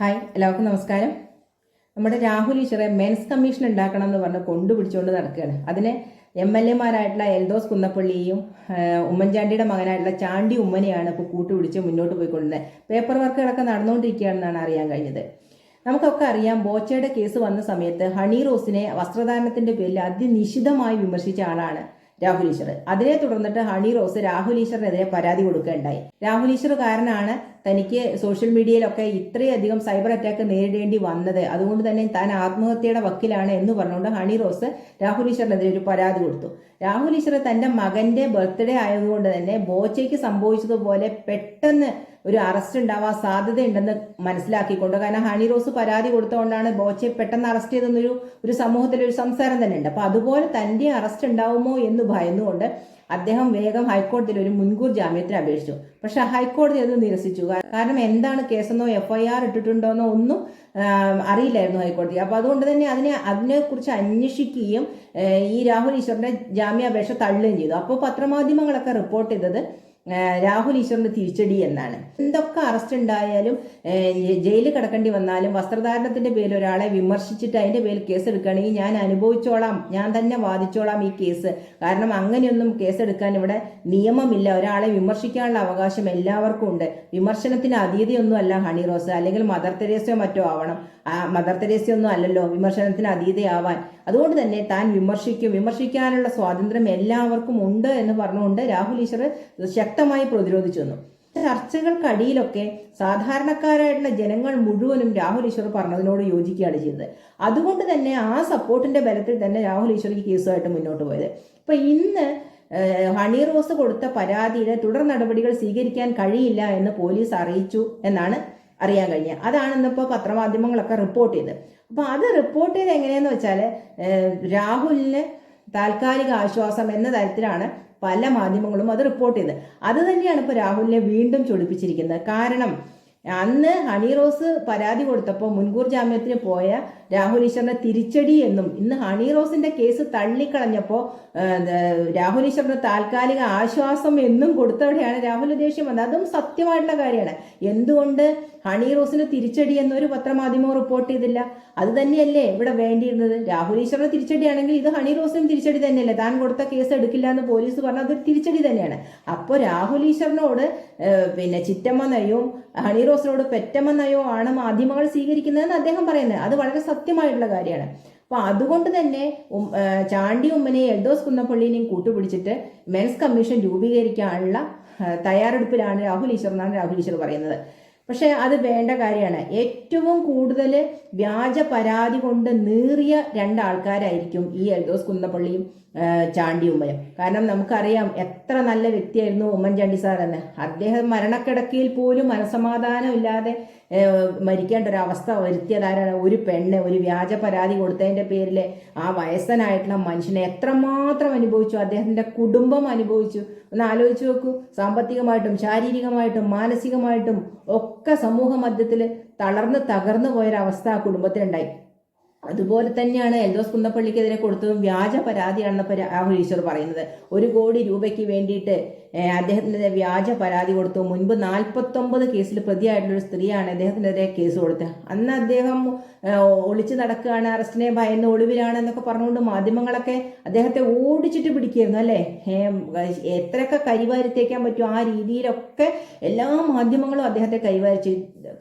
Hi എല്ലാവർക്കും നമസ്കാരം. നമ്മുടെ രാഹുൽ ഈശ്വറെ മെൻസ് കമ്മീഷൻ ഉണ്ടാക്കണം എന്ന് പറഞ്ഞ് കൊണ്ടുപിടിച്ചുകൊണ്ട് നടക്കുകയാണ്. അതിന് എം എൽ എമാരായിട്ടുള്ള എൽദോസ് കുന്നപ്പള്ളിയും ഉമ്മൻചാണ്ടിയുടെ മകനായിട്ടുള്ള ചാണ്ടി ഉമ്മനെയാണ് ഇപ്പോൾ കൂട്ടുപിടിച്ച് മുന്നോട്ട് പോയിക്കൊള്ളുന്നത് പേപ്പർ വർക്കുകളൊക്കെ നടന്നുകൊണ്ടിരിക്കുകയാണെന്നാണ് അറിയാൻ കഴിഞ്ഞത്. നമുക്കൊക്കെ അറിയാം ബോച്ചയുടെ കേസ് വന്ന സമയത്ത് ഹണി റോസിനെ വസ്ത്രധാരണത്തിന്റെ പേരിൽ അതിനിശിതമായി വിമർശിച്ച ആളാണ് രാഹുൽ ഈശ്വർ. അതിനെ തുടർന്നിട്ട് ഹണി റോസ് രാഹുൽ ഈശ്വറിനെതിരെ പരാതി കൊടുക്കുകയുണ്ടായി. രാഹുൽ ഈശ്വർ കാരനാണ് തനിക്ക് സോഷ്യൽ മീഡിയയിലൊക്കെ ഇത്രയധികം സൈബർ അറ്റാക്ക് നേരിടേണ്ടി വന്നത്. അതുകൊണ്ട് തന്നെ താൻ ആത്മഹത്യയുടെ വക്കിലാണ് എന്ന് പറഞ്ഞുകൊണ്ട് ഹണി റോസ് രാഹുൽ ഈശ്വറിനെതിരെ ഒരു പരാതി കൊടുത്തു. രാഹുൽ ഈശ്വർ തന്റെ മകന്റെ ബർത്ത്ഡേ ആയതുകൊണ്ട് തന്നെ ബോച്ചയ്ക്ക് സംഭവിച്ചതുപോലെ പെട്ടെന്ന് ഒരു അറസ്റ്റ് ഉണ്ടാവാൻ സാധ്യതയുണ്ടെന്ന് മനസ്സിലാക്കിക്കൊണ്ട് കാരണം ഹണി റോസ് പരാതി കൊടുത്തുകൊണ്ടാണ് ബോച്ചയെ പെട്ടെന്ന് അറസ്റ്റ് ചെയ്തെന്നൊരു ഒരു സമൂഹത്തിൽ ഒരു സംസാരം തന്നെ ഉണ്ട് അപ്പൊ അതുപോലെ തന്റെ അറസ്റ്റ് ഉണ്ടാവുമോ എന്ന് ഭയന്നുകൊണ്ട് അദ്ദേഹം വേഗം ഹൈക്കോടതിയിൽ ഒരു മുൻകൂർ ജാമ്യത്തിന് അപേക്ഷിച്ചു. പക്ഷെ ഹൈക്കോടതി അത് നിരസിച്ചു. കാരണം എന്താണ് കേസെന്നോ എഫ് ഐ ആർ ഇട്ടിട്ടുണ്ടോന്നോ ഒന്നും അറിയില്ലായിരുന്നു ഹൈക്കോടതി. അപ്പോൾ അതുകൊണ്ട് തന്നെ അതിനെ അതിനെക്കുറിച്ച് അന്വേഷിക്കുകയും ഈ രാഹുൽ ഈശ്വറിന്റെ ജാമ്യാപേക്ഷ തള്ളുകയും ചെയ്തു. അപ്പോൾ പത്രമാധ്യമങ്ങളൊക്കെ റിപ്പോർട്ട് ചെയ്തത് രാഹുൽ ഈശ്വറിന്റെ തിരിച്ചടി എന്നാണ്. എന്തൊക്കെ അറസ്റ്റ് ഉണ്ടായാലും ജയിലിൽ കിടക്കേണ്ടി വന്നാലും വസ്ത്രധാരണത്തിന്റെ പേരിൽ ഒരാളെ വിമർശിച്ചിട്ട് അതിന്റെ പേരിൽ കേസ് എടുക്കുകയാണെങ്കിൽ ഞാൻ അനുഭവിച്ചോളാം ഞാൻ തന്നെ വാദിച്ചോളാം ഈ കേസ് കാരണം അങ്ങനെയൊന്നും കേസ് എടുക്കാൻ ഇവിടെ നിയമമില്ല. ഒരാളെ വിമർശിക്കാനുള്ള അവകാശം എല്ലാവർക്കും ഉണ്ട്. വിമർശനത്തിന് അതീതയൊന്നും അല്ല ഹണി റോസ്. അല്ലെങ്കിൽ മദർ തെരേസയോ മറ്റോ ആവണം. മദർ തെരേസയൊന്നും അല്ലല്ലോ വിമർശനത്തിന് അതീതയാവാൻ. അതുകൊണ്ട് തന്നെ താൻ വിമർശിക്കും. വിമർശിക്കാനുള്ള സ്വാതന്ത്ര്യം എല്ലാവർക്കും ഉണ്ട് എന്ന് പറഞ്ഞുകൊണ്ട് രാഹുൽ ഈശ്വർ ശക്തമായി പ്രതിരോധിച്ചു വന്നു. ചർച്ചകൾക്കടിയിലൊക്കെ സാധാരണക്കാരായിട്ടുള്ള ജനങ്ങൾ മുഴുവനും രാഹുൽ ഈശ്വർ പറഞ്ഞതിനോട് യോജിക്കുകയാണ് ചെയ്തത്. അതുകൊണ്ട് തന്നെ ആ സപ്പോർട്ടിന്റെ ബലത്തിൽ തന്നെ രാഹുൽ ഈശ്വർ ഈ കേസുമായിട്ട് മുന്നോട്ട് പോയത്. ഇപ്പൊ ഇന്ന് ഹണി റോസ് കൊടുത്ത പരാതിയിലെ തുടർ നടപടികൾ സ്വീകരിക്കാൻ കഴിയില്ല എന്ന് പോലീസ് അറിയിച്ചു എന്നാണ് അറിയാൻ കഴിഞ്ഞത്. അതാണ് ഇന്നിപ്പോൾ പത്രമാധ്യമങ്ങളൊക്കെ റിപ്പോർട്ട് ചെയ്തത്. അപ്പൊ അത് റിപ്പോർട്ട് ചെയ്ത് എങ്ങനെയാന്ന് വെച്ചാൽ രാഹുലിന് താൽക്കാലിക ആശ്വാസം എന്ന തരത്തിലാണ് പല മാധ്യമങ്ങളും അത് റിപ്പോർട്ട് ചെയ്ത്. അത് തന്നെയാണ് ഇപ്പോൾ രാഹുലിനെ വീണ്ടും ചൊടിപ്പിച്ചിരിക്കുന്നത്. കാരണം അന്ന് ഹണി റോസ് പരാതി കൊടുത്തപ്പോൾ മുൻകൂർ ജാമ്യത്തിന് പോയ രാഹുൽ ഈശ്വറിനെ തിരിച്ചടി എന്നും ഇന്ന് ഹണി റോസിന്റെ കേസ് തള്ളിക്കളഞ്ഞപ്പോൾ രാഹുൽ ഈശ്വറിന് താൽക്കാലിക ആശ്വാസം എന്നും കൊടുത്തവിടെയാണ് രാഹുൽ ദേഷ്യം വന്നത്. അതും സത്യമായിട്ടുള്ള കാര്യമാണ്. എന്തുകൊണ്ട് ഹണി റോസിന് തിരിച്ചടി എന്നൊരു പത്രമാധ്യമവും റിപ്പോർട്ട് ചെയ്തില്ല. അത് തന്നെയല്ലേ ഇവിടെ വേണ്ടിയിരുന്നത്? രാഹുൽ ഈശ്വറിന് തിരിച്ചടിയാണെങ്കിൽ ഇത് ഹണി റോസിനും തിരിച്ചടി തന്നെയല്ലേ? താൻ കൊടുത്ത കേസ് എടുക്കില്ല എന്ന് പോലീസ് പറഞ്ഞ അതൊരു തിരിച്ചടി തന്നെയാണ്. അപ്പോൾ രാഹുൽ ഈശ്വറിനോട് പിന്നെ ചിറ്റമ്മ നയവും ഹണി റോസിനോട് പെറ്റമ്മ നയവും ആണ് മാധ്യമങ്ങൾ സ്വീകരിക്കുന്നതെന്ന് അദ്ദേഹം പറയുന്നത്. അത് വളരെ സത്യമായിട്ടുള്ള കാര്യമാണ്. അപ്പോൾ അതുകൊണ്ട് തന്നെ ചാണ്ടി ഉമ്മനെയും എൽദോസ് കുന്നപ്പള്ളിനെയും കൂട്ടുപിടിച്ചിട്ട് മെൻസ് കമ്മീഷൻ രൂപീകരിക്കാനുള്ള തയ്യാറെടുപ്പിലാണ് രാഹുൽ ഈശ്വർ എന്നാണ് രാഹുൽ ഈശ്വർ പറയുന്നത്. പക്ഷെ അത് വേണ്ട കാര്യമാണ്. ഏറ്റവും കൂടുതൽ വ്യാജ പരാതി കൊണ്ട് നീറിയ രണ്ടാൾക്കാരായിരിക്കും ഈ എൽദോസ് കുന്നപ്പള്ളിയും ചാണ്ടി കാരണം നമുക്കറിയാം എത്ര നല്ല വ്യക്തിയായിരുന്നു ഉമ്മൻചാണ്ടി സാർ എന്ന്. അദ്ദേഹം മരണക്കിടക്കയിൽ പോലും മനസമാധാനം ഇല്ലാതെ മരിക്കേണ്ട ഒരു അവസ്ഥ വരുത്തിയതാരാണ് ഒരു പെണ്ണ്. ഒരു വ്യാജ പരാതി കൊടുത്തതിന്റെ പേരിൽ ആ വയസ്സനായിട്ടുള്ള മനുഷ്യനെ എത്രമാത്രം അനുഭവിച്ചു അദ്ദേഹത്തിന്റെ കുടുംബം അനുഭവിച്ചു. ഒന്ന് ആലോചിച്ച് നോക്കൂ. സാമ്പത്തികമായിട്ടും ശാരീരികമായിട്ടും മാനസികമായിട്ടും ഒക്കെ സമൂഹ മധ്യത്തിൽ തളർന്ന് തകർന്നു പോയൊരവസ്ഥ ആ കുടുംബത്തിനുണ്ടായി അതുപോലെ തന്നെയാണ് എൽദോസ് കുന്നപ്പള്ളിക്കെതിരെ കൊടുത്തതും വ്യാജ പരാതിയാണെന്ന് ആ ഈശ്വർ പറയുന്നത്. ഒരു കോടി രൂപയ്ക്ക് വേണ്ടിയിട്ട് അദ്ദേഹത്തിനെതിരെ വ്യാജ പരാതി കൊടുത്തു. മുൻപ് നാൽപ്പത്തൊമ്പത് കേസിൽ പ്രതിയായിട്ടുള്ള ഒരു സ്ത്രീയാണ് അദ്ദേഹത്തിനെതിരെ കേസ് കൊടുത്തത്. അന്ന് അദ്ദേഹം ഒളിച്ചു നടക്കുകയാണ് അറസ്റ്റിനെ ഭയന്ന് ഒളിവിലാണ് എന്നൊക്കെ പറഞ്ഞുകൊണ്ട് മാധ്യമങ്ങളൊക്കെ അദ്ദേഹത്തെ ഓടിച്ചിട്ട് പിടിക്കുകയായിരുന്നു അല്ലേ? എത്രയൊക്കെ കരിവാരിത്തേക്കാൻ പറ്റും ആ രീതിയിലൊക്കെ എല്ലാ മാധ്യമങ്ങളും അദ്ദേഹത്തെ കരിവാരിച്ച്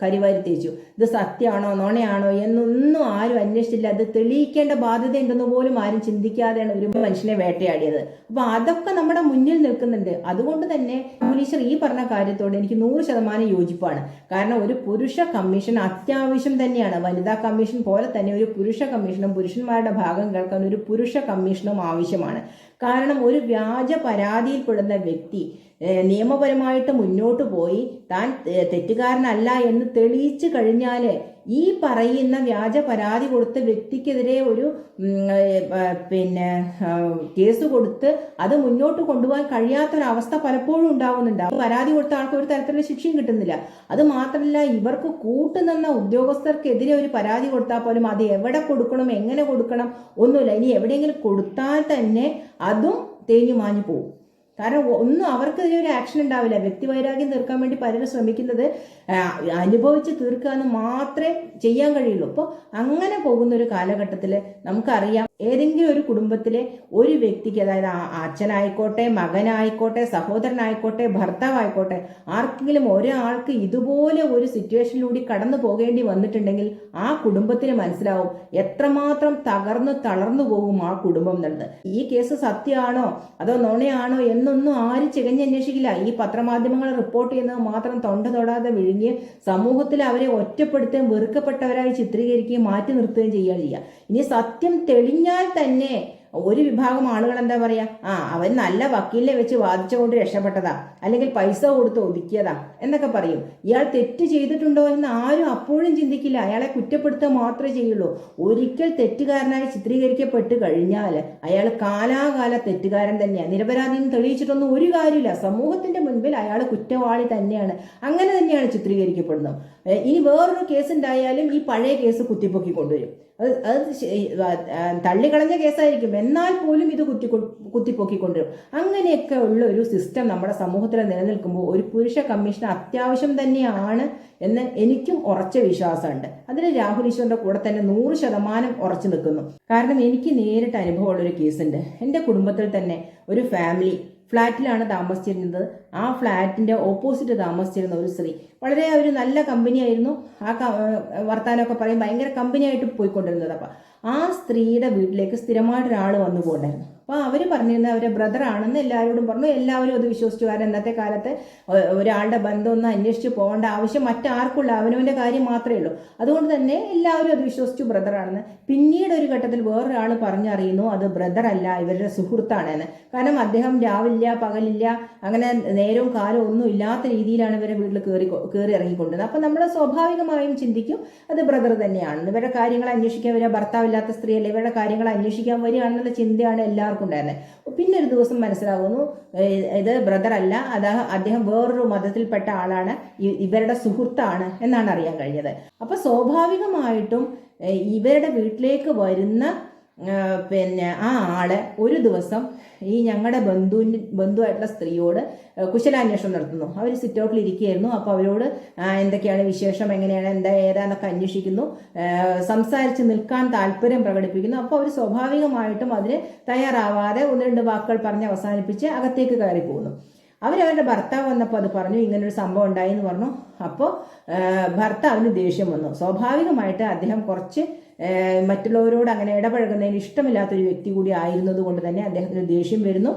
കരിവാരിത്തേച്ചു. ഇത് സത്യമാണോ നുണയാണോ എന്നൊന്നും ആരും അന്വേഷിച്ചില്ല. അത് തെളിയിക്കേണ്ട ബാധ്യത ഉണ്ടെന്ന് പോലും ആരും ചിന്തിക്കാതെയാണ് ഒരു മനുഷ്യനെ വേട്ടയാടിയത്. അപ്പൊ അതൊക്കെ നമ്മുടെ മുന്നിൽ നിൽക്കുന്നുണ്ട്. അതുകൊണ്ട് തന്നെ മുനീശ്വർ ഈ പറഞ്ഞ കാര്യത്തോട് എനിക്ക് നൂറ് ശതമാനം യോജിപ്പാണ്. കാരണം ഒരു പുരുഷ കമ്മീഷൻ അത്യാവശ്യം തന്നെയാണ്. വനിതാ കമ്മീഷൻ പോലെ തന്നെ ഒരു പുരുഷ കമ്മീഷനും പുരുഷന്മാരുടെ ഭാഗം കേൾക്കാൻ ഒരു പുരുഷ കമ്മീഷനും ആവശ്യമാണ്. കാരണം ഒരു വ്യാജ പരാതിയിൽപ്പെടുന്ന വ്യക്തി നിയമപരമായിട്ട് മുന്നോട്ട് പോയി താൻ തെറ്റുകാരനല്ല എന്ന് തെളിയിച്ചു കഴിഞ്ഞാൽ ഈ പറയുന്ന വ്യാജ പരാതി കൊടുത്ത വ്യക്തിക്കെതിരെ ഒരു പിന്നെ കേസ് കൊടുത്ത് അത് മുന്നോട്ട് കൊണ്ടുപോകാൻ കഴിയാത്തൊരവസ്ഥ പലപ്പോഴും ഉണ്ടാവുന്നുണ്ട്. പരാതി കൊടുത്ത ആൾക്ക് ഒരു തരത്തിലുള്ള ശിക്ഷയും കിട്ടുന്നില്ല. അത് മാത്രമല്ല ഇവർക്ക് കൂട്ടുനിന്ന ഉദ്യോഗസ്ഥർക്കെതിരെ ഒരു പരാതി കൊടുത്താൽ പോലും അത് എവിടെ കൊടുക്കണം എങ്ങനെ കൊടുക്കണം ഒന്നുമില്ല. ഇനി എവിടെയെങ്കിലും കൊടുത്താൽ തന്നെ അതും തേഞ്ഞു മാഞ്ഞു പോകും കാരണം ഒന്നും അവർക്കെതിരെ ഒരു ആക്ഷൻ ഉണ്ടാവില്ല. വ്യക്തിവൈരാഗ്യം തീർക്കാൻ വേണ്ടി പലരും ശ്രമിക്കുന്നത് അനുഭവിച്ച് തീർക്കുക മാത്രമേ ചെയ്യാൻ കഴിയുള്ളൂ. അപ്പോൾ അങ്ങനെ പോകുന്ന ഒരു കാലഘട്ടത്തിൽ നമുക്കറിയാം ഏതെങ്കിലും ഒരു കുടുംബത്തിലെ ഒരു വ്യക്തിക്ക് അതായത് അച്ഛനായിക്കോട്ടെ മകനായിക്കോട്ടെ സഹോദരനായിക്കോട്ടെ ഭർത്താവായിക്കോട്ടെ ആർക്കെങ്കിലും ഒരാൾക്ക് ഇതുപോലെ ഒരു സിറ്റുവേഷനിലൂടെ കടന്നു പോകേണ്ടി വന്നിട്ടുണ്ടെങ്കിൽ ആ കുടുംബത്തിന് മനസ്സിലാവും എത്രമാത്രം തകർന്ന് തളർന്നു പോകും ആ കുടുംബം എന്നുള്ളത്. ഈ കേസ് സത്യമാണോ അതോ നുണയാണോ എന്നൊന്നും ആരും ചികഞ്ഞന്വേഷിക്കില്ല ഈ പത്രമാധ്യമങ്ങൾ റിപ്പോർട്ട് ചെയ്യുന്നത് മാത്രം തൊണ്ട തൊടാതെ വിഴുങ്ങി സമൂഹത്തിൽ അവരെ ഒറ്റപ്പെടുത്തുകയും വെറുക്കപ്പെട്ടവരായി ചിത്രീകരിക്കുകയും മാറ്റി നിർത്തുകയും ചെയ്യുകയാണ് ചെയ്യുക. ഇനി സത്യം തെളിഞ്ഞാൽ തന്നെ ഒരു വിഭാഗം ആളുകൾ എന്താ പറയാ? ആ അവൻ നല്ല വക്കീലിനെ വെച്ച് വാദിച്ചുകൊണ്ട് രക്ഷപ്പെട്ടതാ. അല്ലെങ്കിൽ പൈസ കൊടുത്ത് ഒതുക്കിയതാ. എന്നൊക്കെ പറയും. ഇയാൾ തെറ്റ് ചെയ്തിട്ടുണ്ടോ എന്ന് ആരും അപ്പോഴും ചിന്തിക്കില്ല. അയാളെ കുറ്റപ്പെടുത്തുക മാത്രമേ ചെയ്യുള്ളൂ. ഒരിക്കൽ തെറ്റുകാരനായി ചിത്രീകരിക്കപ്പെട്ട് കഴിഞ്ഞാൽ അയാൾ കാലാകാല തെറ്റുകാരൻ തന്നെയാണ് നിരപരാധി തെളിയിച്ചിട്ടൊന്നും ഒരു കാര്യമില്ല. സമൂഹത്തിന്റെ മുൻപിൽ അയാൾ കുറ്റവാളി തന്നെയാണ്. അങ്ങനെ തന്നെയാണ് ചിത്രീകരിക്കപ്പെടുന്നത്. ഇനി വേറൊരു കേസ് ഉണ്ടായാലും ഈ പഴയ കേസ് കുത്തിപ്പൊക്കി കൊണ്ടുവരും അത് അത് തള്ളിക്കളഞ്ഞ കേസായിരിക്കും. എന്നാൽ പോലും ഇത് കുത്തി കുത്തിപ്പൊക്കിക്കൊണ്ടിരും. അങ്ങനെയൊക്കെ ഉള്ള ഒരു സിസ്റ്റം നമ്മുടെ സമൂഹത്തിൽ നിലനിൽക്കുമ്പോൾ ഒരു പുരുഷ കമ്മീഷൻ അത്യാവശ്യം തന്നെയാണ് എന്ന് എനിക്കും ഉറച്ച വിശ്വാസമുണ്ട്. അതിന് രാഹുൽ ഈശ്വറിന്റെ കൂടെ തന്നെ നൂറ് ശതമാനം ഉറച്ചു നിൽക്കുന്നു. കാരണം എനിക്ക് നേരിട്ട് അനുഭവമുള്ള ഒരു കേസുണ്ട് എന്റെ കുടുംബത്തിൽ തന്നെ ഒരു ഫാമിലി ഫ്ലാറ്റിലാണ് താമസിച്ചിരുന്നത്. ആ ഫ്ലാറ്റിന്റെ ഓപ്പോസിറ്റ് താമസിച്ചിരുന്ന ഒരു സ്ത്രീ. വളരെ ഒരു നല്ല കമ്പനിയായിരുന്നു. ആ വർത്താനമൊക്കെ പറയും ഭയങ്കര കമ്പനിയായിട്ട് പോയിക്കൊണ്ടിരുന്നത്. അപ്പം ആ സ്ത്രീയുടെ വീട്ടിലേക്ക് സ്ഥിരമായിട്ട് ഒരാൾ വന്നു പോകണ്ടായിരുന്നു. അപ്പോൾ അവർ പറഞ്ഞിരുന്നത് അവരെ ബ്രദറാണെന്ന് എല്ലാവരോടും പറഞ്ഞു. എല്ലാവരും അത് വിശ്വസിച്ചു. കാരണം ഇന്നത്തെ കാലത്ത് ഒരാളുടെ ബന്ധമൊന്നും അന്വേഷിച്ച് പോകേണ്ട ആവശ്യം മറ്റാർക്കുള്ള അവനവന്റെ കാര്യം മാത്രമേ ഉള്ളൂ. അതുകൊണ്ട് തന്നെ എല്ലാവരും അത് വിശ്വസിച്ചു ബ്രദറാണെന്ന് പിന്നീട് ഒരു ഘട്ടത്തിൽ വേറൊരാൾ പറഞ്ഞറിയുന്നു അത് ബ്രദറല്ല ഇവരുടെ സുഹൃത്താണെന്ന്. കാരണം അദ്ദേഹം രാവില്ല പകലില്ല അങ്ങനെ നേരവും കാലവും ഒന്നും ഇല്ലാത്ത രീതിയിലാണ് ഇവരെ വീട്ടിൽ കയറി കയറി ഇറങ്ങിക്കൊണ്ടിരുന്നത്. അപ്പം നമ്മൾ സ്വാഭാവികമായും ചിന്തിക്കും അത് ബ്രദർ തന്നെയാണ് ഇവരുടെ കാര്യങ്ങൾ അന്വേഷിക്കാൻ വരിക ഭർത്താവില്ലാത്ത സ്ത്രീയല്ല ഇവരുടെ കാര്യങ്ങൾ അന്വേഷിക്കാൻ വരികയാണെന്നുള്ള ചിന്തയാണ് എല്ലാവർക്കും ഉണ്ടായിരുന്നത് പിന്നെ ഒരു ദിവസം മനസ്സിലാകുന്നു ഇത് ബ്രദറല്ല അത് അദ്ദേഹം വേറൊരു മതത്തിൽപ്പെട്ട ആളാണ് ഇവരുടെ സുഹൃത്താണ് എന്നാണ് അറിയാൻ കഴിഞ്ഞത്. അപ്പൊ സ്വാഭാവികമായിട്ടും ഇവരുടെ വീട്ടിലേക്ക് വരുന്ന പിന്നെ ആ ആൾ ഒരു ദിവസം ഈ ഞങ്ങളുടെ ബന്ധുവിന് ബന്ധുവായിട്ടുള്ള സ്ത്രീയോട് കുശലാന്വേഷണം നടത്തുന്നു. അവർ സിറ്റ് ഔട്ടിൽ ഇരിക്കുകയായിരുന്നു. അപ്പോൾ അവരോട് എന്തൊക്കെയാണ് വിശേഷം? എങ്ങനെയാണ്? എന്താ ഏതാന്നൊക്കെ അന്വേഷിക്കുന്നു. സംസാരിച്ച് നിൽക്കാൻ താല്പര്യം പ്രകടിപ്പിക്കുന്നു. അപ്പോൾ അവർ സ്വാഭാവികമായിട്ടും അതിന് തയ്യാറാവാതെ ഒന്ന് രണ്ട് വാക്കുകൾ പറഞ്ഞ് അവസാനിപ്പിച്ച് അകത്തേക്ക് കയറി പോകുന്നു. അവരവരുടെ ഭർത്താവ് വന്നപ്പോൾ അത് പറഞ്ഞു ഇങ്ങനൊരു സംഭവം ഉണ്ടായി എന്ന് പറഞ്ഞു. അപ്പോൾ ഭർത്താവിന് ദേഷ്യം വന്നു. സ്വാഭാവികമായിട്ട് അദ്ദേഹം കുറച്ച് മറ്റുള്ളവരോട് അങ്ങനെ ഇടപഴകുന്നതിന് ഇഷ്ടമില്ലാത്തൊരു വ്യക്തി കൂടി ആയിരുന്നത് കൊണ്ട് തന്നെ അദ്ദേഹത്തിന് ദേഷ്യം വരുന്നു.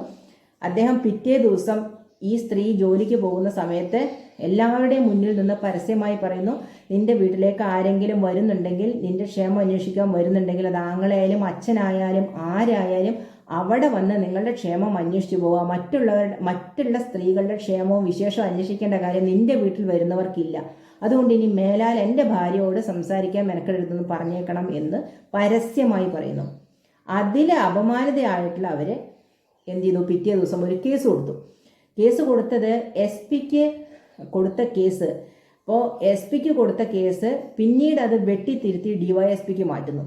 അദ്ദേഹം പിറ്റേ ദിവസം ഈ സ്ത്രീ ജോലിക്ക് പോകുന്ന സമയത്ത് എല്ലാവരുടെയും മുന്നിൽ നിന്ന് പരസ്യമായി പറയുന്നു നിന്റെ വീട്ടിലേക്ക് ആരെങ്കിലും വരുന്നുണ്ടെങ്കിൽ നിന്റെ ക്ഷേമം അന്വേഷിക്കാൻ വരുന്നുണ്ടെങ്കിൽ അത് ആങ്ങളായാലും അച്ഛനായാലും ആരായാലും അവിടെ വന്ന് നിങ്ങളുടെ ക്ഷേമം അന്വേഷിച്ചു പോവുക. മറ്റുള്ളവരുടെ മറ്റുള്ള സ്ത്രീകളുടെ ക്ഷേമവും വിശേഷവും അന്വേഷിക്കേണ്ട കാര്യം നിന്റെ വീട്ടിൽ വരുന്നവർക്കില്ല. അതുകൊണ്ട് ഇനി മേലാൽ എന്റെ ഭാര്യയോട് സംസാരിക്കാൻ മെനക്കെടുത്തെന്ന് പറഞ്ഞേക്കണം എന്ന് പരസ്യമായി പറയുന്നു. അതിൽ അപമാനിതയായിട്ടുള്ള അവരെ എന്ത് ചെയ്തു? പിറ്റേ ദിവസം ഒരു കേസ് കൊടുത്തു. കേസ് കൊടുത്തത് എസ് പിക്ക് കൊടുത്ത കേസ്. അപ്പോൾ എസ് പിക്ക് കൊടുത്ത കേസ് പിന്നീട് അത് വെട്ടിത്തിരുത്തി ഡിവൈഎസ്പിക്ക് മാറ്റുന്നു.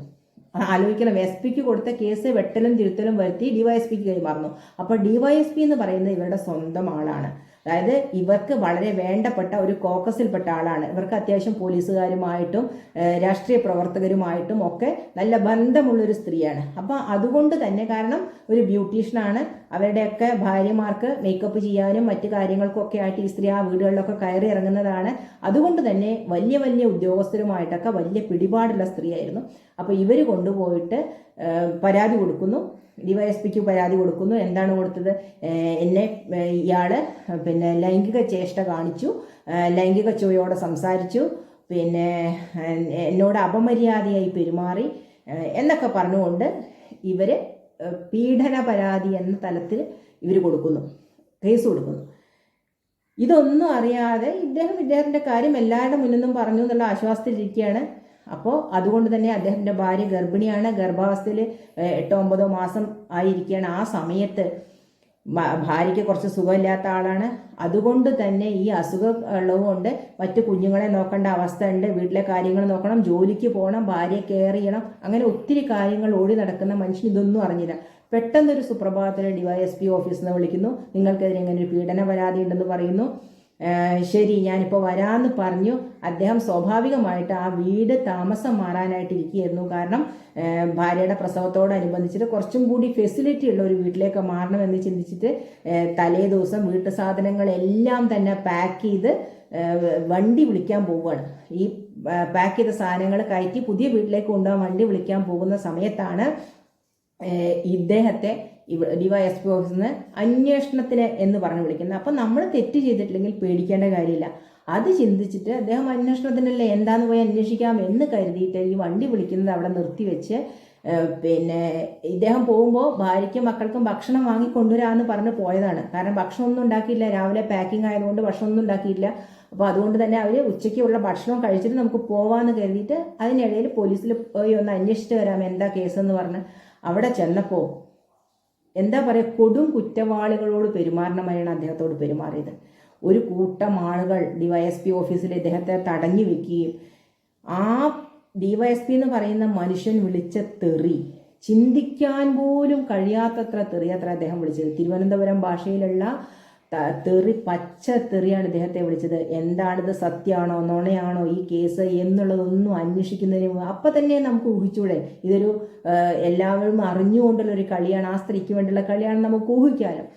ആലോചിക്കണം. എസ് പിക്ക് കൊടുത്ത കേസ് വെട്ടലും തിരുത്തലും വരുത്തി ഡിവൈഎസ്പിക്ക് കൈമാറുന്നു. അപ്പോൾ ഡിവൈഎസ്പി എന്ന് പറയുന്നത് ഇവരുടെ സ്വന്തം ആളാണ്. അതായത് ഇവർക്ക് വളരെ വേണ്ടപ്പെട്ട ഒരു കോക്കസിൽപ്പെട്ട ആളാണ്. ഇവർക്ക് അത്യാവശ്യം പോലീസുകാരുമായിട്ടും രാഷ്ട്രീയ പ്രവർത്തകരുമായിട്ടും ഒക്കെ നല്ല ബന്ധമുള്ളൊരു സ്ത്രീയാണ്. അപ്പോൾ അതുകൊണ്ട് തന്നെ കാരണം ഒരു ബ്യൂട്ടീഷ്യനാണ്. അവരുടെയൊക്കെ ഭാര്യമാർക്ക് മേക്കപ്പ് ചെയ്യാനും മറ്റു കാര്യങ്ങൾക്കൊക്കെ ആയിട്ട് ഈ സ്ത്രീ ആ വീടുകളിലൊക്കെ കയറി ഇറങ്ങുന്നതാണ്. അതുകൊണ്ട് തന്നെ വലിയ വലിയ ഉദ്യോഗസ്ഥരുമായിട്ടൊക്കെ വലിയ പിടിപാടുള്ള സ്ത്രീയായിരുന്നു. അപ്പോൾ ഇവർ കൊണ്ടുപോയിട്ട് പരാതി കൊടുക്കുന്നു. ഡിവൈഎസ്പിക്ക് പരാതി കൊടുക്കുന്നു. എന്താണ് കൊടുത്തത്? എന്നെ ഇയാൾ പിന്നെ ലൈംഗിക ചേഷ്ട കാണിച്ചു. ലൈംഗിക ചുവയോടെ സംസാരിച്ചു. പിന്നെ എന്നോട് അപമര്യാദയായി പെരുമാറി. എന്നൊക്കെ പറഞ്ഞുകൊണ്ട് ഇവർ പീഡന പരാതി എന്ന തലത്തിൽ ഇവർ കൊടുക്കുന്നു. കേസ് കൊടുക്കുന്നു. ഇതൊന്നും അറിയാതെ ഇദ്ദേഹം ഇദ്ദേഹത്തിന്റെ കാര്യം എല്ലാവരുടെ മുന്നിൽ നിന്നും പറഞ്ഞു എന്നുള്ള ആശ്വാസത്തിലിരിക്കുകയാണ്. അപ്പോൾ അതുകൊണ്ട് തന്നെ അദ്ദേഹത്തിന്റെ ഭാര്യ ഗർഭിണിയാണ്. ഗർഭാവസ്ഥയിൽ എട്ടോ ഒമ്പതോ മാസം ആയിരിക്കുകയാണ്. ആ സമയത്ത് ഭാര്യയ്ക്ക് കുറച്ച് സുഖമില്ലാത്ത ആളാണ്. അതുകൊണ്ട് തന്നെ ഈ അസുഖം ഉള്ളതുകൊണ്ട് മറ്റു കുഞ്ഞുങ്ങളെ നോക്കേണ്ട അവസ്ഥ ഉണ്ട് വീട്ടിലെ കാര്യങ്ങൾ നോക്കണം ജോലിക്ക് പോകണം ഭാര്യയെ കെയർ ചെയ്യണം. അങ്ങനെ ഒത്തിരി കാര്യങ്ങൾ ഓടി നടക്കുന്ന മനുഷ്യൻ ഇതൊന്നും അറിഞ്ഞില്ല. പെട്ടെന്നൊരു സുപ്രഭാതത്തിൽ ഡിവൈഎസ്പി ഓഫീസിൽ നിന്ന് വിളിക്കുന്നു. നിങ്ങൾക്കെതിരെ ഇങ്ങനെ ഒരു പീഡന പരാതി ഉണ്ടെന്ന് പറയുന്നു. ശരി ഞാനിപ്പോൾ വരാമെന്ന് പറഞ്ഞു. അദ്ദേഹം സ്വാഭാവികമായിട്ട് ആ വീട് താമസം മാറാനായിട്ട് ഇരിക്കുകയായിരുന്നു. കാരണം ഭാര്യയുടെ പ്രസവത്തോടനുബന്ധിച്ചിട്ട് കുറച്ചും കൂടി ഫെസിലിറ്റി ഉള്ള ഒരു വീട്ടിലേക്ക് മാറണമെന്ന് ചിന്തിച്ചിട്ട് തലേ ദിവസം വീട്ടു സാധനങ്ങളെല്ലാം തന്നെ പാക്ക് ചെയ്ത് വണ്ടി വിളിക്കാൻ പോവുകയാണ്. ഈ പാക്ക് ചെയ്ത സാധനങ്ങൾ കയറ്റി പുതിയ വീട്ടിലേക്ക് കൊണ്ടുപോകാൻ വണ്ടി വിളിക്കാൻ പോകുന്ന സമയത്താണ് ഏഹ് ഇദ്ദേഹത്തെ ഇവ ഡിവൈഎസ്പി ഓഫീസിൽ നിന്ന് അന്വേഷണത്തിന് എന്ന് പറഞ്ഞ് വിളിക്കുന്നത്. അപ്പം നമ്മൾ തെറ്റ് ചെയ്തിട്ടില്ലെങ്കിൽ പേടിക്കേണ്ട കാര്യമില്ല. അത് ചിന്തിച്ചിട്ട് അദ്ദേഹം അന്വേഷണത്തിനല്ലേ എന്താന്ന് പോയി അന്വേഷിക്കാം എന്ന് കരുതിയിട്ട് ഈ വണ്ടി വിളിക്കുന്നത് അവിടെ നിർത്തിവെച്ച് പിന്നെ ഇദ്ദേഹം പോകുമ്പോൾ ഭാര്യയ്ക്കും മക്കൾക്കും ഭക്ഷണം വാങ്ങി കൊണ്ടുവരാമെന്ന് പറഞ്ഞ് പോയതാണ്. കാരണം ഭക്ഷണമൊന്നും ഉണ്ടാക്കിയില്ല. രാവിലെ പാക്കിംഗ് ആയതുകൊണ്ട് ഭക്ഷണമൊന്നും ഉണ്ടാക്കിയില്ല. അപ്പോൾ അതുകൊണ്ട് തന്നെ അവർ ഉച്ചയ്ക്കുള്ള ഭക്ഷണം കഴിച്ചിട്ട് നമുക്ക് പോവാമെന്ന് കരുതിയിട്ട് അതിനിടയിൽ പോലീസിൽ പോയി ഒന്ന് അന്വേഷിച്ച് വരാം എന്താ കേസെന്ന് പറഞ്ഞ്. അവിടെ ചെന്നപ്പോൾ എന്താ പറയുക കൊടും കുറ്റവാളികളോട് പെരുമാറണമായാണ് അദ്ദേഹത്തോട് പെരുമാറിയത്. ഒരു കൂട്ടം ആളുകൾ ഡിവൈഎസ്പി ഓഫീസിൽ ഇദ്ദേഹത്തെ തടഞ്ഞു വെക്കുകയും ആ ഡിവൈഎസ്പി എന്ന് പറയുന്ന മനുഷ്യൻ വിളിച്ച തെറി ചിന്തിക്കാൻ പോലും കഴിയാത്തത്ര തെറിയത്ര അദ്ദേഹം വിളിച്ചത്. തിരുവനന്തപുരം ഭാഷയിലുള്ള തെറി പച്ച തെറിയാണ് ഇദ്ദേഹത്തെ വിളിച്ചത്. എന്താണിത് സത്യമാണോ നുണയാണോ ഈ കേസ് എന്നുള്ളതൊന്നും അന്വേഷിക്കുന്നതിന് അപ്പം തന്നെ നമുക്ക് ഊഹിച്ചൂടെ. ഇതൊരു എല്ലാവരും അറിഞ്ഞുകൊണ്ടുള്ള ഒരു കളിയാണ്. ആ സ്ത്രീക്ക് വേണ്ടിയുള്ള കളിയാണ് നമുക്ക് ഊഹിക്കാനും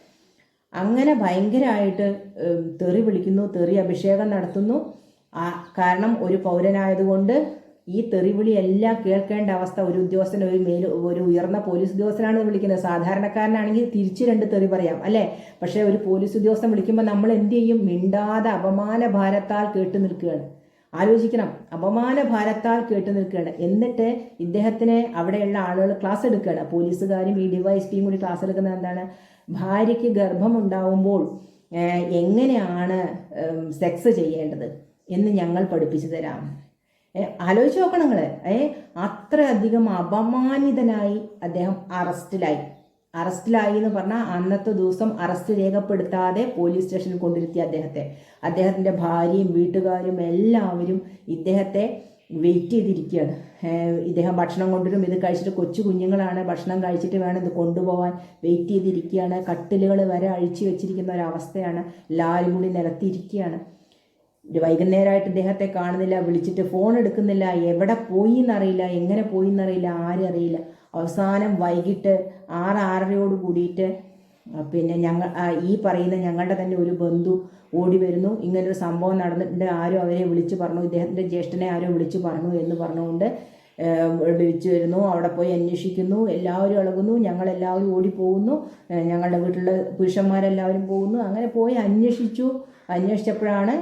അങ്ങനെ ഭയങ്കരമായിട്ട് തെറി വിളിക്കുന്നു തെറി അഭിഷേകം നടത്തുന്നു. ആ കാരണം ഒരു പൗരനായതുകൊണ്ട് ഈ തെറിവിളി എല്ലാം കേൾക്കേണ്ട അവസ്ഥ ഒരു ഉദ്യോഗസ്ഥൻ ഒരു മേൽ ഒരു ഉയർന്ന പോലീസ് ഉദ്യോഗസ്ഥനാണ് വിളിക്കുന്നത്. സാധാരണക്കാരനാണെങ്കിൽ തിരിച്ച് രണ്ട് തെറി പറയാം അല്ലേ? പക്ഷേ ഒരു പോലീസ് ഉദ്യോഗസ്ഥൻ വിളിക്കുമ്പോൾ നമ്മൾ എന്ത് ചെയ്യും? മിണ്ടാതെ അപമാന ഭാരത്താൽ കേട്ടു നിൽക്കുകയാണ്. ആലോചിക്കണം. അപമാന ഭാരത്താൽ കേട്ടു നിൽക്കുകയാണ്. എന്നിട്ട് ഇദ്ദേഹത്തിന് അവിടെയുള്ള ആളുകൾ ക്ലാസ് എടുക്കുകയാണ്. പോലീസുകാരും ഈ ഡിവൈസ് പിയും കൂടി ക്ലാസ് എടുക്കുന്നത് എന്താണ്? ഭാര്യയ്ക്ക് ഗർഭമുണ്ടാവുമ്പോൾ എങ്ങനെയാണ് സെക്സ് ചെയ്യേണ്ടത് എന്ന് ഞങ്ങൾ പഠിപ്പിച്ചു തരാം. ആലോചിച്ച് നോക്കണം നിങ്ങൾ ഏ അത്രയധികം അപമാനിതനായി അദ്ദേഹം അറസ്റ്റിലായി. അറസ്റ്റിലായി എന്ന് പറഞ്ഞാൽ അന്നത്തെ ദിവസം അറസ്റ്റ് രേഖപ്പെടുത്താതെ പോലീസ് സ്റ്റേഷനിൽ കൊണ്ടിരുത്തി അദ്ദേഹത്തെ. അദ്ദേഹത്തിന്റെ ഭാര്യയും വീട്ടുകാരും എല്ലാവരും ഇദ്ദേഹത്തെ വെയിറ്റ് ചെയ്തിരിക്കുകയാണ്. ഇദ്ദേഹം ഭക്ഷണം കൊണ്ടുവരും. ഇത് കഴിച്ചിട്ട് കൊച്ചു കുഞ്ഞുങ്ങളാണ്. ഭക്ഷണം കഴിച്ചിട്ട് വേണം ഇത് കൊണ്ടുപോകാൻ വെയിറ്റ് ചെയ്തിരിക്കുകയാണ്. കട്ടിലുകൾ വരെ അഴിച്ചു വെച്ചിരിക്കുന്ന ഒരവസ്ഥയാണ്. എല്ലാവരും കൂടി നിലത്തിരിക്കുകയാണ്. വൈകുന്നേരമായിട്ട് ഇദ്ദേഹത്തെ കാണുന്നില്ല വിളിച്ചിട്ട് ഫോൺ എടുക്കുന്നില്ല എവിടെ പോയി എന്നറിയില്ല എങ്ങനെ പോയി എന്നറിയില്ല ആരും അറിയില്ല. അവസാനം വൈകിട്ട് ആറ് ആറരയോട് കൂടിയിട്ട് പിന്നെ ഞങ്ങൾ ഈ പറയുന്ന ഞങ്ങളുടെ തന്നെ ഒരു ബന്ധു ഓടി വരുന്നു. ഇങ്ങനൊരു സംഭവം നടന്നിട്ടുണ്ട്. ആരോ അവരെ വിളിച്ചു പറഞ്ഞു ഇദ്ദേഹത്തിന്റെ ജ്യേഷ്ഠനെ ആരോ വിളിച്ചു പറഞ്ഞു എന്ന് പറഞ്ഞുകൊണ്ട് വിളിച്ചു വരുന്നു. അവിടെ പോയി അന്വേഷിക്കുന്നു. എല്ലാവരും ഇളകുന്നു. ഞങ്ങളെല്ലാവരും ഓടിപ്പോകുന്നു. ഞങ്ങളുടെ വീട്ടിലുള്ള പുരുഷന്മാരെല്ലാവരും പോകുന്നു. അങ്ങനെ പോയി അന്വേഷിച്ചു. അന്വേഷിച്ചപ്പോഴാണ്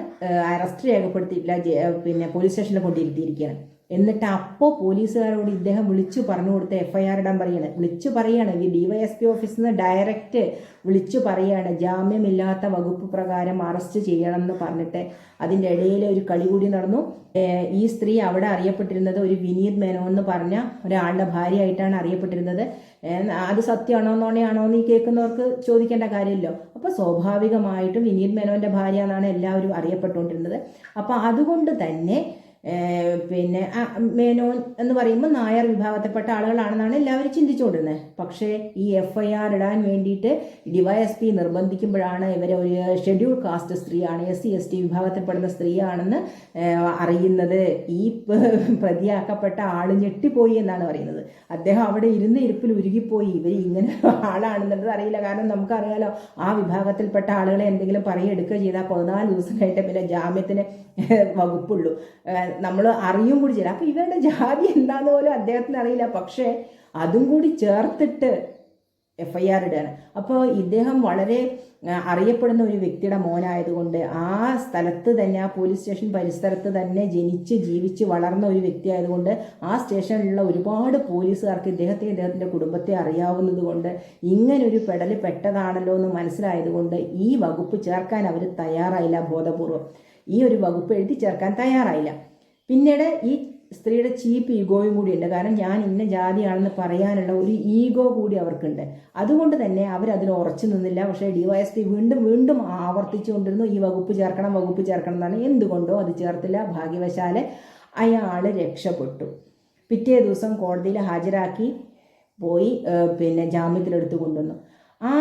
അറസ്റ്റ് രേഖപ്പെടുത്തിയിട്ടില്ല പിന്നെ പോലീസ് സ്റ്റേഷനിൽ കൊണ്ടിരുത്തിയിരിക്കുകയാണ് എന്നിട്ട് അപ്പോൾ പോലീസുകാരോട് ഇദ്ദേഹം വിളിച്ചു പറഞ്ഞു കൊടുത്ത എഫ്ഐആർ ഇടാൻ പറയാണ്. വിളിച്ചു പറയാണ് ഈ ഡിവൈഎസ്പി ഓഫീസിൽ നിന്ന് ഡയറക്റ്റ് വിളിച്ചു പറയാണ് ജാമ്യമില്ലാത്ത വകുപ്പ് പ്രകാരം അറസ്റ്റ് ചെയ്യണം എന്ന് പറഞ്ഞിട്ട് അതിന്റെ ഇടയിൽ ഒരു കളി കൂടി നടന്നു. ഈ സ്ത്രീ അവിടെ അറിയപ്പെട്ടിരുന്നത് ഒരു വിനീത് മേനോ എന്ന് പറഞ്ഞ ഒരാളുടെ ഭാര്യയായിട്ടാണ് അറിയപ്പെട്ടിരുന്നത്. അത് സത്യമാണോ നോണയാണോ എന്ന് ഈ കേൾക്കുന്നവർക്ക് ചോദിക്കേണ്ട കാര്യമില്ലല്ലോ. അപ്പോൾ സ്വാഭാവികമായിട്ടും വിനീത് മേനോന്റെ ഭാര്യ എന്നാണ് എല്ലാവരും അറിയപ്പെട്ടുകൊണ്ടിരുന്നത്. അപ്പോൾ അതുകൊണ്ട് തന്നെ പിന്നെ മേനോൻ എന്ന് പറയുമ്പോൾ നായർ വിഭാഗത്തിൽപ്പെട്ട ആളുകളാണെന്നാണ് എല്ലാവരും ചിന്തിച്ചുകൊണ്ടിരുന്നത് പക്ഷേ ഈ എഫ് ഐ ആർ ഇടാൻ വേണ്ടിയിട്ട് ഡിവൈഎസ്പി നിർബന്ധിക്കുമ്പോഴാണ് ഇവരെ ഒരു ഷെഡ്യൂൾ കാസ്റ്റ് സ്ത്രീയാണ് എസ് സി എസ് ടി വിഭാഗത്തിൽപ്പെടുന്ന സ്ത്രീയാണെന്ന് അറിയുന്നത്. ഈ പ്രതിയാക്കപ്പെട്ട ആൾ ഞെട്ടിപ്പോയി എന്നാണ് പറയുന്നത്. അദ്ദേഹം അവിടെ ഇരുന്ന് ഇരിപ്പിൽ ഉരുകിപ്പോയി. ഇവർ ഇങ്ങനെ ആളാണെന്നുള്ളത് അറിയില്ല. കാരണം നമുക്കറിയാലോ ആ വിഭാഗത്തിൽപ്പെട്ട ആളുകളെ എന്തെങ്കിലും പറയെടുക്കുക ചെയ്താൽ പതിനാല് ദിവസം കഴിഞ്ഞിട്ട് പിന്നെ ജാമ്യത്തിന് വകുപ്പുള്ളൂ. നമ്മൾ അറിയും കൂടി ചെയ്യില്ല അപ്പോൾ ഇവരുടെ ജാതി എന്താണെന്ന് പോലും അദ്ദേഹത്തിന് അറിയില്ല. പക്ഷേ അതും കൂടി ചേർത്തിട്ട് എഫ് ഐ ആർ ഇടുകയാണ്. അപ്പോൾ ഇദ്ദേഹം വളരെ അറിയപ്പെടുന്ന ഒരു വ്യക്തിയുടെ മോനായതുകൊണ്ട് ആ സ്ഥലത്ത് തന്നെ ആ പോലീസ് സ്റ്റേഷൻ പരിസരത്ത് തന്നെ ജനിച്ച് ജീവിച്ച് വളർന്ന ഒരു വ്യക്തി ആയതുകൊണ്ട് ആ സ്റ്റേഷനിലുള്ള ഒരുപാട് പോലീസുകാർക്ക് ഇദ്ദേഹത്തെ ഇദ്ദേഹത്തിന്റെ കുടുംബത്തെ അറിയാവുന്നത് കൊണ്ട് ഇങ്ങനൊരു പെടൽ പെട്ടതാണല്ലോ എന്ന് മനസ്സിലായതുകൊണ്ട് ഈ വകുപ്പ് ചേർക്കാൻ അവർ തയ്യാറായില്ല ബോധപൂർവം. ഈ ഒരു വകുപ്പ് എഴുതി ചേർക്കാൻ തയ്യാറായില്ല. പിന്നീട് ഈ സ്ത്രീയുടെ ചീപ്പ് ഈഗോയും കൂടിയുണ്ട്. കാരണം ഞാൻ ഇന്ന ജാതിയാണെന്ന് പറയാനുള്ള ഒരു ഈഗോ കൂടി അവർക്കുണ്ട്. അതുകൊണ്ട് തന്നെ അവരതിന് ഉറച്ചു നിന്നില്ല. പക്ഷേ ഡി വൈ എസ് പി വീണ്ടും വീണ്ടും ആവർത്തിച്ചുകൊണ്ടിരുന്നു. ഈ വകുപ്പ് ചേർക്കണം വകുപ്പ് ചേർക്കണം എന്നാണ്. എന്തുകൊണ്ടോ അത് ചേർത്തില്ല. ഭാഗ്യവശാൽ അയാൾ രക്ഷപ്പെട്ടു. പിറ്റേ ദിവസം കോടതിയിൽ ഹാജരാക്കി പോയി പിന്നെ ജാമ്യത്തിലെടുത്ത് കൊണ്ടുവന്നു. ആ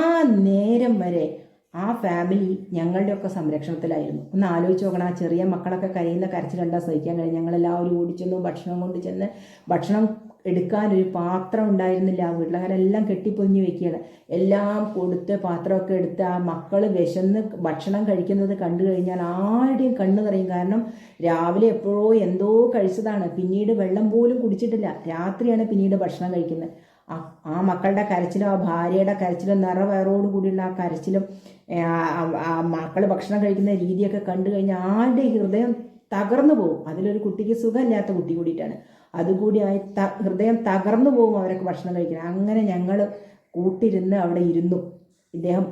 നേരം വരെ ആ ഫാമിലി ഞങ്ങളുടെയൊക്കെ സംരക്ഷണത്തിലായിരുന്നു. ഒന്ന് ആലോചിച്ച് നോക്കണം ആ ചെറിയ മക്കളൊക്കെ കരയുന്ന കരച്ചിൽ കണ്ടാൽ സഹിക്കാൻ കഴിയും ഞങ്ങളെല്ലാവരും ഓടിച്ചെന്നു ഭക്ഷണം കൊണ്ട് ചെന്ന് ഭക്ഷണം എടുക്കാൻ ഒരു പാത്രം ഉണ്ടായിരുന്നില്ല. ആ വീട്ടിലങ്ങനെല്ലാം കെട്ടിപ്പൊഞ്ഞ് വെക്കുകയാണ്. എല്ലാം കൊടുത്ത് പാത്രമൊക്കെ എടുത്ത് ആ മക്കൾ വിശന്ന് ഭക്ഷണം കഴിക്കുന്നത് കണ്ടു കഴിഞ്ഞാൽ ആരുടെയും കണ്ണു നിറയും. കാരണം രാവിലെ എപ്പോഴോ എന്തോ കഴിച്ചതാണ്. പിന്നീട് വെള്ളം പോലും കുടിച്ചിട്ടില്ല. രാത്രിയാണ് പിന്നീട് ഭക്ഷണം കഴിക്കുന്നത്. ആ മക്കളുടെ കരച്ചിലും ആ ഭാര്യയുടെ കരച്ചിലും നിറവയറോട് കൂടിയുള്ള ആ കരച്ചിലും മക്കൾ ഭക്ഷണം കഴിക്കുന്ന രീതിയൊക്കെ കണ്ടു കഴിഞ്ഞാൽ ആരുടെ ഹൃദയം തകർന്നു പോകും? അതിലൊരു കുട്ടിക്ക് സുഖമില്ലാത്ത കുട്ടി കൂടിയിട്ടാണ്. അതുകൂടി ആയി ഹൃദയം തകർന്നു പോകും അവരൊക്കെ ഭക്ഷണം കഴിക്കണം അങ്ങനെ ഞങ്ങൾ കൂട്ടിരുന്ന് അവിടെ ഇരുന്നു. ഇദ്ദേഹം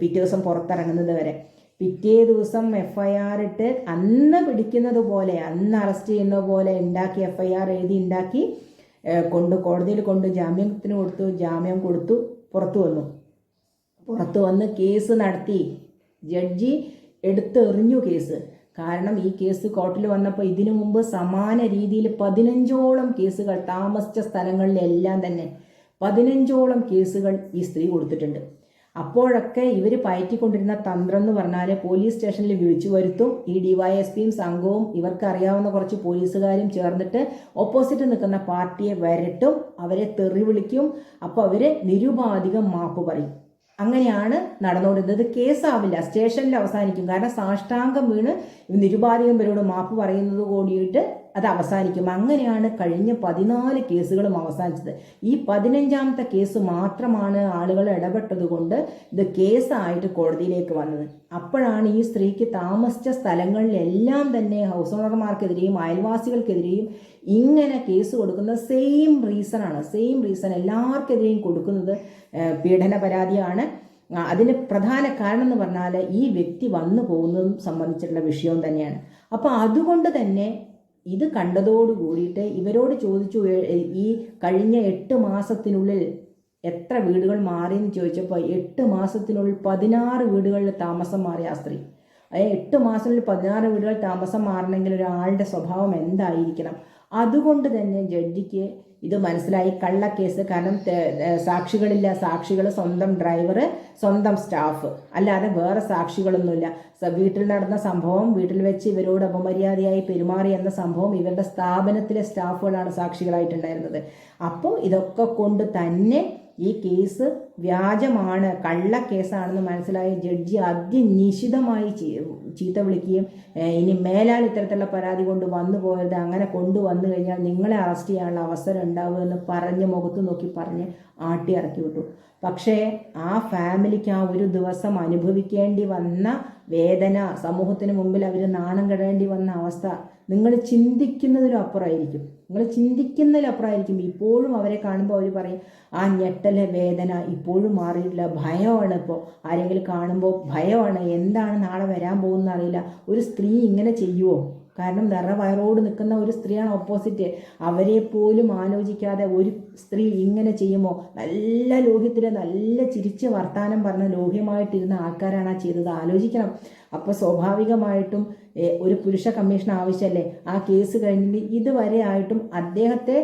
പിറ്റേ ദിവസം പുറത്തിറങ്ങുന്നത് വരെ. പിറ്റേ ദിവസം എഫ് ഐ ആർ ഇട്ട് അന്ന് പിടിക്കുന്നത് പോലെ അന്ന് അറസ്റ്റ് ചെയ്യുന്നത് പോലെ ഉണ്ടാക്കി എഫ് ഐ ആർ എഴുതി ഉണ്ടാക്കി കൊണ്ട് കോടതിയിൽ കൊണ്ട് ജാമ്യത്തിന് കൊടുത്തു ജാമ്യം കൊടുത്തു പുറത്തു വന്നു. പുറത്തു വന്ന് കേസ് നടത്തി. ജഡ്ജി എടുത്തെറിഞ്ഞു കേസ്. കാരണം ഈ കേസ് കോർട്ടിൽ വന്നപ്പോൾ ഇതിനു മുമ്പ് സമാന രീതിയിൽ പതിനഞ്ചോളം കേസുകൾ താമസിച്ച സ്ഥലങ്ങളിലെല്ലാം തന്നെ പതിനഞ്ചോളം കേസുകൾ ഈ സ്ത്രീ കൊടുത്തിട്ടുണ്ട്. അപ്പോഴൊക്കെ ഇവർ പയറ്റിക്കൊണ്ടിരുന്ന തന്ത്രം എന്ന് പറഞ്ഞാൽ പോലീസ് സ്റ്റേഷനിൽ വിളിച്ചു വരുത്തും ഈ ഡിവൈഎസ്പിയും സംഘവും ഇവർക്കറിയാവുന്ന കുറച്ച് പോലീസുകാരും ചേർന്നിട്ട് ഓപ്പോസിറ്റ് നിൽക്കുന്ന പാർട്ടിയെ വരട്ടും അവരെ തെറി വിളിക്കും. അപ്പോൾ അവർ നിരുപാധികം മാപ്പ് പറയും. അങ്ങനെയാണ് നടന്നുകൊണ്ടിരുന്നത്. കേസാവില്ല. സ്റ്റേഷനിൽ അവസാനിക്കും. കാരണം സാഷ്ടാംഗം വീണ് നിരുപാധികം പേരോട് മാപ്പ് പറയുന്നത് കൂടിയിട്ട് അത് അവസാനിക്കും. അങ്ങനെയാണ് കഴിഞ്ഞ പതിനാല് കേസുകളും അവസാനിച്ചത്. ഈ പതിനഞ്ചാമത്തെ കേസ് മാത്രമാണ് ആളുകൾ ഇടപെട്ടത് കൊണ്ട് ഇത് കേസായിട്ട് കോടതിയിലേക്ക് വന്നത്. അപ്പോഴാണ് ഈ സ്ത്രീക്ക് താമസിച്ച സ്ഥലങ്ങളിലെല്ലാം തന്നെ ഹൗസ് ഓണർമാർക്കെതിരെയും അയൽവാസികൾക്കെതിരെയും ഇങ്ങനെ കേസ് കൊടുക്കുന്ന സെയിം റീസണാണ് സെയിം റീസൺ എല്ലാവർക്കെതിരെയും കൊടുക്കുന്നത് പീഡന പരാതിയാണ്. അതിന് പ്രധാന കാരണം എന്ന് പറഞ്ഞാൽ ഈ വ്യക്തി വന്നു പോകുന്നതും സംബന്ധിച്ചിട്ടുള്ള വിഷയവും തന്നെയാണ്. അപ്പോൾ അതുകൊണ്ട് തന്നെ ഇത് കണ്ടതോട് കൂടിയിട്ട് ഇവരോട് ചോദിച്ചു ഈ കഴിഞ്ഞ എട്ട് മാസത്തിനുള്ളിൽ എത്ര വീടുകൾ മാറിയെന്ന് ചോദിച്ചപ്പോൾ എട്ട് മാസത്തിനുള്ളിൽ പതിനാറ് വീടുകളിൽ താമസം മാറിയ ആ സ്ത്രീ. എട്ട് മാസത്തിനുള്ളിൽ പതിനാറ് വീടുകൾ താമസം മാറണമെങ്കിൽ ഒരാളുടെ സ്വഭാവം എന്തായിരിക്കണം? അതുകൊണ്ട് തന്നെ ജഡ്ജിക്ക് ഇത് മനസ്സിലായി. കള്ളക്കേസ് കാരണം സാക്ഷികളില്ല. സാക്ഷികൾ സ്വന്തം ഡ്രൈവർ സ്വന്തം സ്റ്റാഫ് അല്ലാതെ വേറെ സാക്ഷികളൊന്നുമില്ല. വീട്ടിൽ നടന്ന സംഭവം വീട്ടിൽ വെച്ച് ഇവരോട് അപമര്യാദയായി പെരുമാറി എന്ന സംഭവം ഇവരുടെ സ്ഥാപനത്തിലെ സ്റ്റാഫുകളാണ് സാക്ഷികളായിട്ടുണ്ടായിരുന്നത്. അപ്പോൾ ഇതൊക്കെ കൊണ്ട് തന്നെ ഈ കേസ് വ്യാജമാണ് കള്ള കേസാണെന്ന് മനസ്സിലായ ജഡ്ജി അതിനിശിതമായി നിശിതമായി ചീത്ത വിളിക്കുകയും ഇനി മേലാൽ ഇത്തരത്തിലുള്ള പരാതി കൊണ്ട് വന്നു പോയത് അങ്ങനെ കൊണ്ടുവന്നു കഴിഞ്ഞാൽ നിങ്ങളെ അറസ്റ്റ് ചെയ്യാനുള്ള അവസരം ഉണ്ടാവുമെന്ന് പറഞ്ഞ് മുഖത്ത് നോക്കി പറഞ്ഞ് ആട്ടി ഇറക്കി വിട്ടു. പക്ഷേ ആ ഫാമിലിക്ക് ആ ഒരു ദിവസം അനുഭവിക്കേണ്ടി വന്ന വേദന സമൂഹത്തിന് മുമ്പിൽ അവർ നാണം കെടേണ്ടി വന്ന അവസ്ഥ നിങ്ങൾ ചിന്തിക്കുന്നതിലും അപ്പുറമായിരിക്കും നിങ്ങൾ ചിന്തിക്കുന്നതിലും അപ്പുറമായിരിക്കും ഇപ്പോഴും അവരെ കാണുമ്പോൾ അവർ പറയും ആ ഞെട്ടലെ വേദന ഇപ്പോഴും മാറിയിട്ടില്ല. ഭയമാണ് ഇപ്പോൾ. ആരെങ്കിലും കാണുമ്പോൾ ഭയമാണ്. എന്താണ് നാളെ വരാൻ പോകുന്ന അറിയില്ല. ഒരു സ്ത്രീ ഇങ്ങനെ ചെയ്യുമോ കാരണം നിറ വയറോട് നിൽക്കുന്ന ഒരു സ്ത്രീയാണ് ഓപ്പോസിറ്റ് അവരെ പോലും ആലോചിക്കാതെ ഒരു സ്ത്രീ ഇങ്ങനെ ചെയ്യുമോ? നല്ല ലോഹ്യത്തിൽ നല്ല ചിരിച്ച് വർത്താനം പറഞ്ഞ ലോഹ്യമായിട്ടിരുന്ന ആൾക്കാരാണ് ആ ചെയ്തത്. ആലോചിക്കണം. അപ്പോൾ സ്വാഭാവികമായിട്ടും ഒരു പുരുഷ കമ്മീഷൻ ആവശ്യമല്ലേ ആ കേസ് കഴിഞ്ഞിട്ട് ഇതുവരെ ആയിട്ടും അദ്ദേഹത്തെ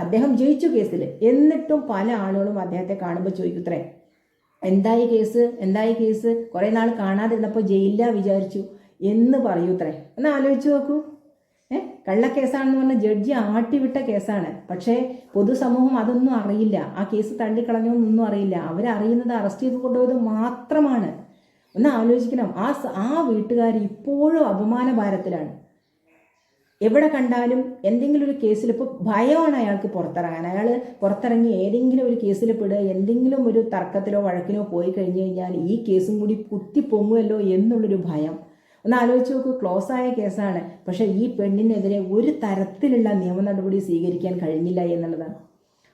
അദ്ദേഹം ജയിച്ചു കേസിൽ. എന്നിട്ടും പല ആളുകളും അദ്ദേഹത്തെ കാണുമ്പോൾ ചോദിക്കുത്രേ എന്തായി കേസ്? എന്തായി കേസ്? കുറേ നാൾ കാണാതിരുന്നപ്പോൾ ജയിലില്ല വിചാരിച്ചു. എന്ന് പറയൂത്രേ ഒന്ന് ആലോചിച്ച് നോക്കൂ. ഏ? കള്ളക്കേസാണെന്ന് പറഞ്ഞ ജഡ്ജി ആട്ടിവിട്ട കേസാണ്. പക്ഷേ പൊതുസമൂഹം അതൊന്നും അറിയില്ല. ആ കേസ് തള്ളിക്കളഞ്ഞൊന്നും അറിയില്ല. അവരറിയുന്നത് അറസ്റ്റ് ചെയ്ത് കൊണ്ടുപോയത് മാത്രമാണ്. ഒന്ന് ആലോചിക്കണം. ആ ആ വീട്ടുകാർ ഇപ്പോഴും അപമാന ഭാരത്തിലാണ്. എവിടെ കണ്ടാലും എന്തെങ്കിലും ഒരു കേസിൽ ഇപ്പോൾ ഭയമാണ് അയാൾക്ക് പുറത്തിറങ്ങാൻ. അയാൾ പുറത്തിറങ്ങി ഏതെങ്കിലും ഒരു കേസിൽ പെടുക എന്തെങ്കിലും ഒരു തർക്കത്തിലോ വഴക്കിനോ പോയി കഴിഞ്ഞു കഴിഞ്ഞാൽ ഈ കേസും കൂടി കുത്തി പൊങ്ങുമല്ലോ എന്നുള്ളൊരു ഭയം. ഒന്ന് ആലോചിച്ച് നോക്കൂ ക്ലോസ് ആയ കേസാണ്. പക്ഷേ ഈ പെണ്ണിനെതിരെ ഒരു തരത്തിലുള്ള നിയമ നടപടി സ്വീകരിക്കാൻ കഴിഞ്ഞില്ല എന്നുള്ളതാണ്.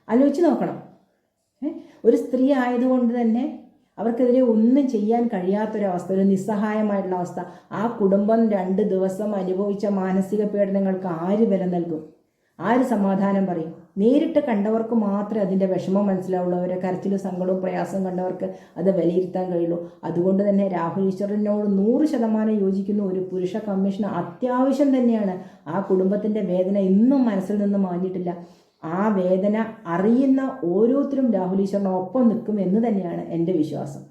ആലോചിച്ച് നോക്കണം. ഒരു സ്ത്രീ ആയതുകൊണ്ട് തന്നെ അവർക്കെതിരെ ഒന്നും ചെയ്യാൻ കഴിയാത്തൊരവസ്ഥ ഒരു നിസ്സഹായമായിട്ടുള്ള അവസ്ഥ. ആ കുടുംബം രണ്ട് ദിവസം അനുഭവിച്ച മാനസിക പീഡനങ്ങൾക്ക് ആര് വില നൽകും? ആര് സമാധാനം പറയും? നേരിട്ട് കണ്ടവർക്ക് മാത്രമേ അതിന്റെ വിഷമം മനസ്സിലാവുള്ളൂ. അവരെ കരച്ചിലും സങ്കടവും പ്രയാസവും കണ്ടവർക്ക് അത് വിലയിരുത്താൻ കഴിയുള്ളൂ. അതുകൊണ്ട് തന്നെ രാഹുൽ ഈശ്വറിനോട് നൂറ് ശതമാനം യോജിക്കുന്ന. ഒരു പുരുഷ കമ്മീഷൻ അത്യാവശ്യം തന്നെയാണ്. ആ കുടുംബത്തിന്റെ വേദന ഇന്നും മനസ്സിൽ നിന്ന് മാഞ്ഞിട്ടില്ല. ആ വേദന അറിയുന്ന ഓരോരുത്തരും രാഹുൽ ഈശ്വറിനൊപ്പം നിൽക്കും എന്ന് തന്നെയാണ് എന്റെ വിശ്വാസം.